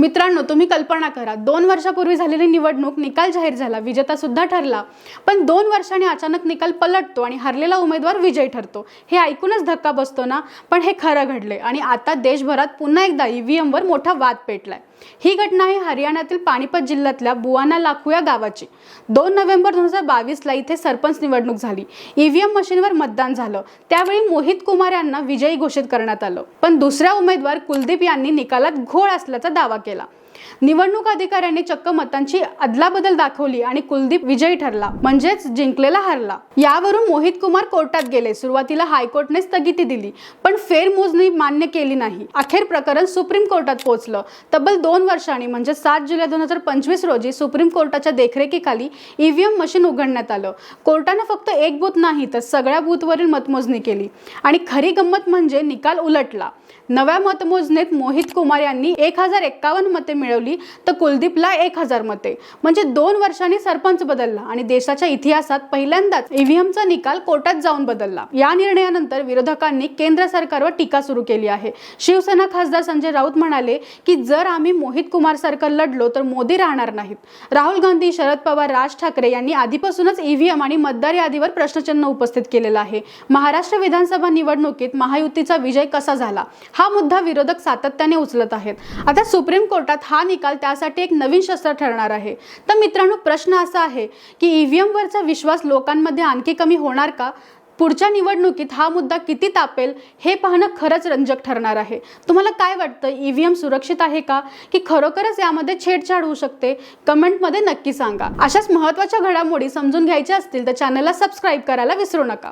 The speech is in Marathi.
मित्रांनो तुम्ही कल्पना करा दोन वर्षापूर्वी झालेली निवडणूक निकाल जाहीर झाला विजेता सुद्धा ठरला पण दोन वर्षांनी अचानक निकाल पलटतो आणि हरलेला उमेदवार विजयी ठरतो. हे ऐकूनच धक्का बसतो ना? पण हे खरं घडले आणि आता देशभरात पुन्हा एकदा ईव्हीएमवर मोठा वाद पेटलाय. ही घटना आहे हरियाणातील पानिपत जिल्ह्यातल्या बुवाना लाखू या गावाची. दोन नोव्हेंबर दोन हजार बावीसला इथे सरपंच निवडणूक झाली. ईव्हीएम मशीनवर मतदान झालं. त्यावेळी मोहित कुमार यांना विजयी घोषित करण्यात आलं. पण दुसऱ्या उमेदवार कुलदीप यांनी निकालात घोळ असल्याचा दावा केला. निवडणूक अधिकाऱ्यांनी चक्क मतांची अदलाबदल दाखवली आणि कुलदीप विजयी ठरला म्हणजेच जिंकलेला हरला. यावरून मोहित कुमार कोर्टात गेले. सुरुवातीला हायकोर्टने स्थगिती दिली. पण फेरमोजणी मान्य केली नाही. अखेर प्रकरण सुप्रीम कोर्टात पोहोचलं. तब्बल दोन वर्षांनी म्हणजे सात जुलै दोन हजार पंचवीस रोजी सुप्रीम कोर्टाच्या देखरेखीखाली ईव्हीएम मशीन उघडण्यात आलं. कोर्टानं फक्त एक बूथ नाही तर सगळ्या बूथवरील मतमोजणी केली. आणि खरी गंमत म्हणजे निकाल उलटला. नव्या मतमोजणीत मोहित कुमार यांनी एक हजार एक्कावन्न मते मिळवली तर कुलदीपला एक हजार मते. म्हणजे दोन वर्षांनी सरपंच बदलला आणि देशाच्या इतिहासात पहिल्यांदाच ईव्हीएमचा निकाल कोर्टात जाऊन बदलला. या निर्णयानंतर विरोधकांनी केंद्र सरकारवर टीका सुरू केली आहे. शिवसेना खासदार संजय राऊत म्हणाले की जर आम्ही मोहित कुमार सारखं लढलो तर मोदी राहणार नाहीत. राहुल गांधी शरद पवार राज ठाकरे यांनी आधीपासूनच ईव्हीएम आणि मतदार यादीवर प्रश्नचिन्ह उपस्थित केलेलं आहे. महाराष्ट्र विधानसभा निवडणुकीत महायुतीचा विजय कसा झाला? हा मुद्दा विरोधक सातत्याने उचलत आहेत. आता सुप्रीम कोर्टात हा निकाल त्यासाठी एक नवीन शस्त्र ठरणार आहे. तर मित्रांनो प्रश्न असा आहे की ईव्हीएम वरचा विश्वास लोकांमध्ये आणखी कमी होणार का? पुढच्या निवडणुकीत हा मुद्दा किती तापेल हे पाहणं खरंच रंजक ठरणार आहे. तुम्हाला काय वाटतं? ईव्हीएम सुरक्षित आहे का? की खरोखरच यामध्ये छेडछाड होऊ शकते? कमेंटमध्ये नक्की सांगा. अशाच महत्त्वाच्या घडामोडी समजून घ्यायच्या असतील तर चॅनलला सबस्क्राईब करायला विसरू नका.